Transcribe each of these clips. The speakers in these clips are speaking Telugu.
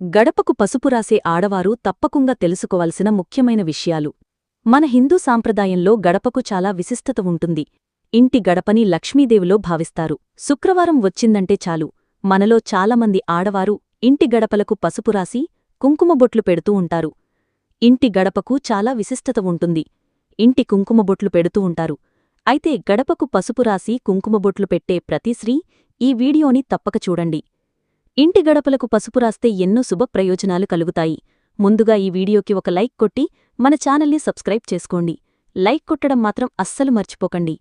గడపకు పసుపు రాసే ఆడవారు తప్పకుండా తెలుసుకోవలసిన ముఖ్యమైన విషయాలు. మన హిందూ సాంప్రదాయంలో గడపకు చాలా విశిష్టత ఉంటుంది. ఇంటి గడపని లక్ష్మీదేవిలో భావిస్తారు. శుక్రవారం వచ్చిందంటే చాలు. మనలో చాలామంది ఆడవారు ఇంటి గడపలకు పసుపు రాసి కుంకుమబొట్లు పెడుతూ ఉంటారు. ఇంటి గడపకు చాలా విశిష్టత ఉంటుంది. ఇంటి కుంకుమబొట్లు పెడుతూ ఉంటారు. అయితే గడపకు పసుపు రాసి కుంకుమబొట్లు పెట్టే ప్రతి స్త్రీ ఈ వీడియోని తప్పక చూడండి. ఇంటి గడపలకు పసుపు రాస్తే ఎన్నో శుభ ప్రయోజనాలు కలుగుతాయి. ముందుగా ఈ వీడియోకి ఒక లైక్ కొట్టి మన ఛానల్ని సబ్స్క్రైబ్ చేసుకోండి. లైక్ కొట్టడం మాత్రం అస్సలు మర్చిపోకండి.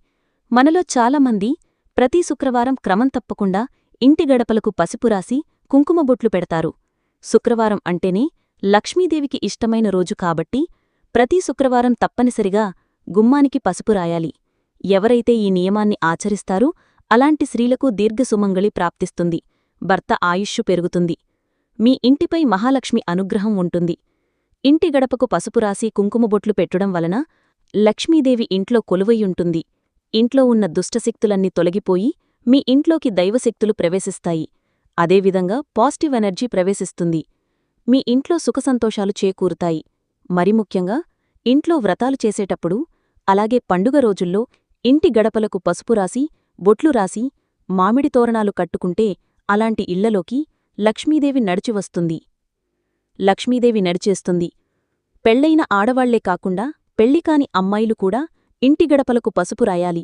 మనలో చాలామంది ప్రతి శుక్రవారం క్రమం తప్పకుండా ఇంటి గడపలకు పసుపు రాసి కుంకుమబొట్లు పెడతారు. శుక్రవారం అంటేనే లక్ష్మీదేవికి ఇష్టమైన రోజు కాబట్టి ప్రతి శుక్రవారం తప్పనిసరిగా గుమ్మానికి పసుపు రాయాలి. ఎవరైతే ఈ నియమాన్ని ఆచరిస్తారో అలాంటి స్త్రీలకు దీర్ఘసుమంగళి ప్రాప్తిస్తుంది. భర్త ఆయుష్షు పెరుగుతుంది. మీ ఇంటిపై మహాలక్ష్మి అనుగ్రహం ఉంటుంది. ఇంటి గడపకు పసుపు రాసి కుంకుమబొట్లు పెట్టడం వలన లక్ష్మీదేవి ఇంట్లో కొలువయ్యుంటుంది ఇంట్లో ఉన్న దుష్టశక్తులన్నీ తొలగిపోయి మీ ఇంట్లోకి దైవశక్తులు ప్రవేశిస్తాయి. అదేవిధంగా పాజిటివ్ ఎనర్జీ ప్రవేశిస్తుంది. మీ ఇంట్లో సుఖసంతోషాలు చేకూరుతాయి. మరి ముఖ్యంగా ఇంట్లో వ్రతాలు చేసేటప్పుడు అలాగే పండుగ రోజుల్లో ఇంటి గడపలకు పసుపు రాసి బొట్లు రాసి మామిడి తోరణాలు కట్టుకుంటే అలాంటి ఇళ్ళలోకి లక్ష్మీదేవి నడిచివస్తుంది లక్ష్మీదేవి నడిచేస్తుంది. పెళ్ళైన ఆడవాళ్ళే కాకుండా పెళ్ళికాని అమ్మాయిలు కూడా ఇంటి గడపలకు పసుపు రాయాలి.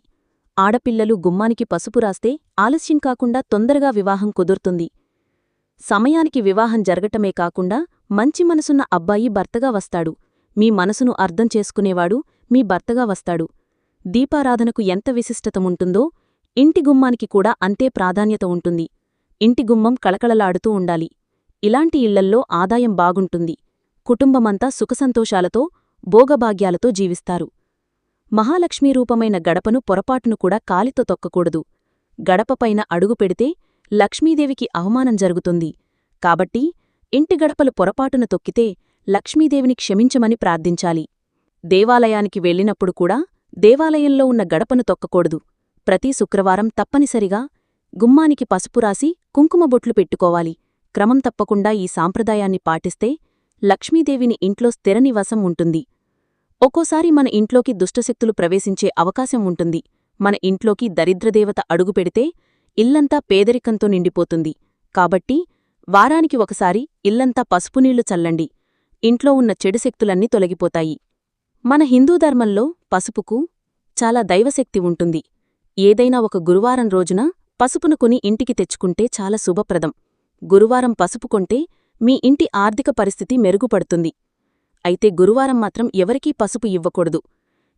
ఆడపిల్లలు గుమ్మానికి పసుపు రాస్తే ఆలస్యం కాకుండా తొందరగా వివాహం కుదురుతుంది. సమయానికి వివాహం జరగటమే కాకుండా మంచి మనసున్న అబ్బాయి భర్తగా వస్తాడు. మీ మనసును అర్థం చేసుకునేవాడు మీ భర్తగా వస్తాడు. దీపారాధనకు ఎంత విశిష్టతముంటుందో ఇంటి గుమ్మానికి కూడా అంతే ప్రాధాన్యత ఉంటుంది. ఇంటి గుమ్మం కళకళలాడుతూ ఉండాలి. ఇలాంటి ఇళ్ళల్లో ఆదాయం బాగుంటుంది. కుటుంబమంతా సుఖసంతోషాలతో భోగభాగ్యాలతో జీవిస్తారు. మహాలక్ష్మీ రూపమైన గడపను పొరపాటును కూడా కాలితో తొక్కకూడదు. గడపపైన అడుగు పెడితే లక్ష్మీదేవికి అవమానం జరుగుతుంది. కాబట్టి ఇంటి గడపలు పొరపాటున తొక్కితే లక్ష్మీదేవిని క్షమించమని ప్రార్థించాలి. దేవాలయానికి వెళ్ళినప్పుడు కూడా దేవాలయంలో ఉన్న గడపను తొక్కకూడదు. ప్రతి శుక్రవారం తప్పనిసరిగా గుమ్మానికి పసుపు రాసి కుంకుమబొట్లు పెట్టుకోవాలి. క్రమం తప్పకుండా ఈ సాంప్రదాయాన్ని పాటిస్తే లక్ష్మీదేవిని ఇంట్లో స్థిర నివాసం ఉంటుంది. ఒక్కోసారి మన ఇంట్లోకి దుష్టశక్తులు ప్రవేశించే అవకాశం ఉంటుంది. మన ఇంట్లోకి దరిద్రదేవత అడుగుపెడితే ఇల్లంతా పేదరికంతో నిండిపోతుంది. కాబట్టి వారానికి ఒకసారి ఇల్లంతా పసుపునీళ్ళు చల్లండి. ఇంట్లో ఉన్న చెడు శక్తులన్నీ తొలగిపోతాయి. మన హిందూ ధర్మంలో పసుపుకు చాలా దైవశక్తి ఉంటుంది. ఏదైనా ఒక గురువారం రోజున పసుపును కొని ఇంటికి తెచ్చుకుంటే చాలా శుభప్రదం. గురువారం పసుపు కొంటే మీ ఇంటి ఆర్థిక పరిస్థితి మెరుగుపడుతుంది. అయితే గురువారం మాత్రం ఎవరికీ పసుపు ఇవ్వకూడదు.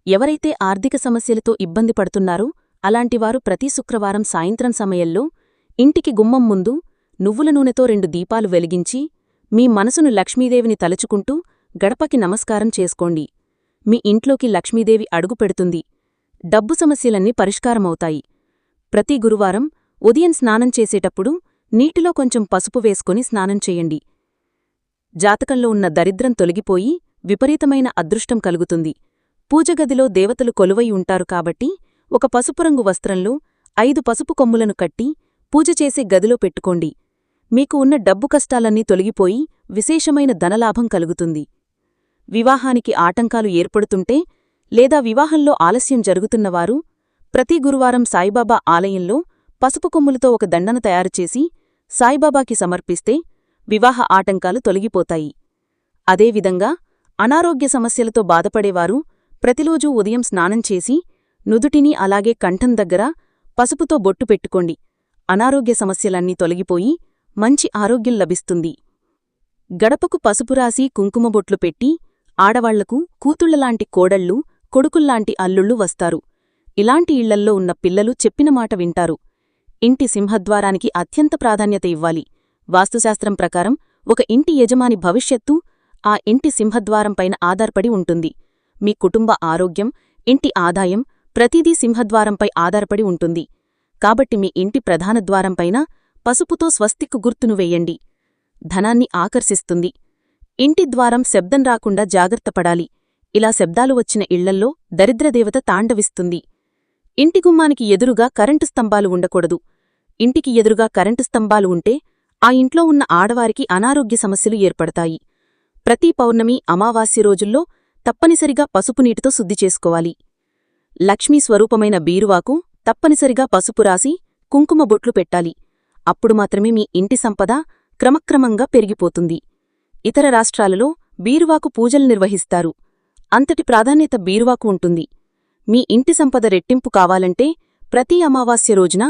ఎవరైతే ఆర్థిక సమస్యలతో ఇబ్బంది పడుతున్నారో అలాంటివారు ప్రతి శుక్రవారం సాయంత్రం సమయంలో ఇంటికి గుమ్మం ముందు నువ్వుల నూనెతో రెండు దీపాలు వెలిగించి మీ మనసును లక్ష్మీదేవిని తలుచుకుంటూ గడపకి నమస్కారం చేసుకోండి. మీ ఇంట్లోకి లక్ష్మీదేవి అడుగుపెడుతుంది డబ్బు సమస్యలన్నీ పరిష్కారమవుతాయి. ప్రతి గురువారం ఉదయం స్నానం చేసేటప్పుడు నీటిలో కొంచెం పసుపు వేసుకొని స్నానం చేయండి. జాతకంలో ఉన్న దరిద్రం తొలగిపోయి విపరీతమైన అదృష్టం కలుగుతుంది. పూజగదిలో దేవతలు కొలువై ఉంటారు కాబట్టి ఒక పసుపురంగు వస్త్రంలో ఐదు పసుపు కొమ్ములను కట్టి పూజ చేసే గదిలో పెట్టుకోండి. మీకు ఉన్న డబ్బు కష్టాలన్నీ తొలగిపోయి విశేషమైన ధనలాభం కలుగుతుంది. వివాహానికి ఆటంకాలు ఏర్పడుతుంటే లేదా వివాహంలో ఆలస్యం జరుగుతున్నవారు ప్రతి గురువారం సాయిబాబా ఆలయంలో పసుపు కొమ్ములతో ఒక దండన తయారుచేసి సాయిబాబాకి సమర్పిస్తే వివాహ ఆటంకాలు తొలగిపోతాయి. అదేవిధంగా అనారోగ్య సమస్యలతో బాధపడేవారు ప్రతిరోజూ ఉదయం స్నానం చేసి నుదుటిని అలాగే కంఠం దగ్గర పసుపుతో బొట్టు పెట్టుకోండి. అనారోగ్య సమస్యలన్నీ తొలగిపోయి మంచి ఆరోగ్యం లభిస్తుంది. గడపకు పసుపు రాసి కుంకుమబొట్లు పెట్టి ఆడవాళ్ళకు కూతుళ్ళలాంటి కోడళ్ళు కొడుకుల్లాంటి అల్లుళ్ళు వస్తారు. ఇలాంటి ఇళ్ళల్లో ఉన్న పిల్లలు చెప్పిన మాట వింటారు. ఇంటి సింహద్వారానికి అత్యంత ప్రాధాన్యత ఇవ్వాలి. వాస్తుశాస్త్రం ప్రకారం ఒక ఇంటి యజమాని భవిష్యత్తు ఆ ఇంటి సింహద్వారంపైన ఆధారపడి ఉంటుంది. మీ కుటుంబ ఆరోగ్యం ఇంటి ఆదాయం ప్రతిదీ సింహద్వారంపై ఆధారపడి ఉంటుంది. కాబట్టి మీ ఇంటి ప్రధాన ద్వారంపైన పసుపుతో స్వస్తిక్కు గుర్తును వెయ్యండి ధనాన్ని ఆకర్షిస్తుంది. ఇంటి ద్వారం శబ్దం రాకుండా జాగ్రత్తపడాలి ఇలా శబ్దాలు వచ్చిన ఇళ్ళల్లో దరిద్రదేవత తాండవిస్తుంది. ఇంటి గుమ్మానికి ఎదురుగా కరెంటు స్తంభాలు ఉండకూడదు. ఇంటికి ఎదురుగా కరెంటు స్తంభాలు ఉంటే ఆ ఇంట్లో ఉన్న ఆడవారికి అనారోగ్య సమస్యలు ఏర్పడతాయి. ప్రతి పౌర్ణమి అమావాస్య రోజుల్లో తప్పనిసరిగా పసుపు నీటితో శుద్ధి చేసుకోవాలి. లక్ష్మీ స్వరూపమైన బీరువాకు తప్పనిసరిగా పసుపు రాసి కుంకుమ బొట్లు పెట్టాలి. అప్పుడు మాత్రమే మీ ఇంటి సంపద క్రమక్రమంగా పెరిగిపోతుంది. ఇతర రాష్ట్రాలలో బీరువాకు పూజలు నిర్వహిస్తారు. అంతటి ప్రాధాన్యత బీరువాకు ఉంటుంది. మీ ఇంటి సంపద రెట్టింపు కావాలంటే ప్రతి అమావాస్య రోజున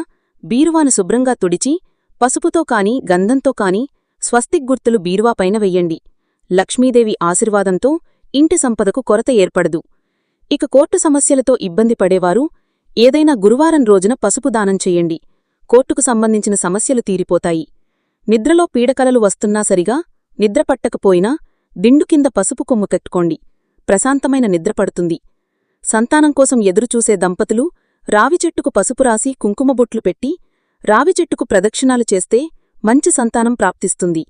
బీరువాను శుభ్రంగా తుడిచి పసుపుతో కాని గంధంతో కాని స్వస్తిక్ గుర్తులు బీరువాపైన వెయ్యండి లక్ష్మీదేవి ఆశీర్వాదంతో ఇంటి సంపదకు కొరత ఏర్పడదు. ఇక కోర్టు సమస్యలతో ఇబ్బంది పడేవారు ఏదైనా గురువారం రోజున పసుపు దానం చెయ్యండి కోర్టుకు సంబంధించిన సమస్యలు తీరిపోతాయి. నిద్రలో పీడకలలు వస్తున్నా సరిగా నిద్ర పట్టకపోయినా దిండు కింద పసుపు కొమ్ము కట్టుకోండి. ప్రశాంతమైన నిద్ర పడుతుంది. సంతానం కోసం ఎదురుచూసే దంపతులు రావిచెట్టుకు పసుపు రాసి కుంకుమ పెట్టి రావిచెట్టుకు ప్రదక్షిణాలు చేస్తే మంచి సంతానం ప్రాప్తిస్తుంది.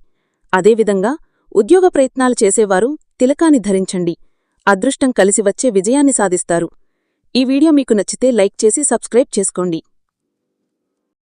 అదేవిధంగా ఉద్యోగ ప్రయత్నాలు చేసేవారు తిలకాన్ని ధరించండి. అదృష్టం కలిసి వచ్చే విజయాన్ని సాధిస్తారు. ఈ వీడియో మీకు నచ్చితే లైక్ చేసి సబ్స్క్రైబ్ చేసుకోండి.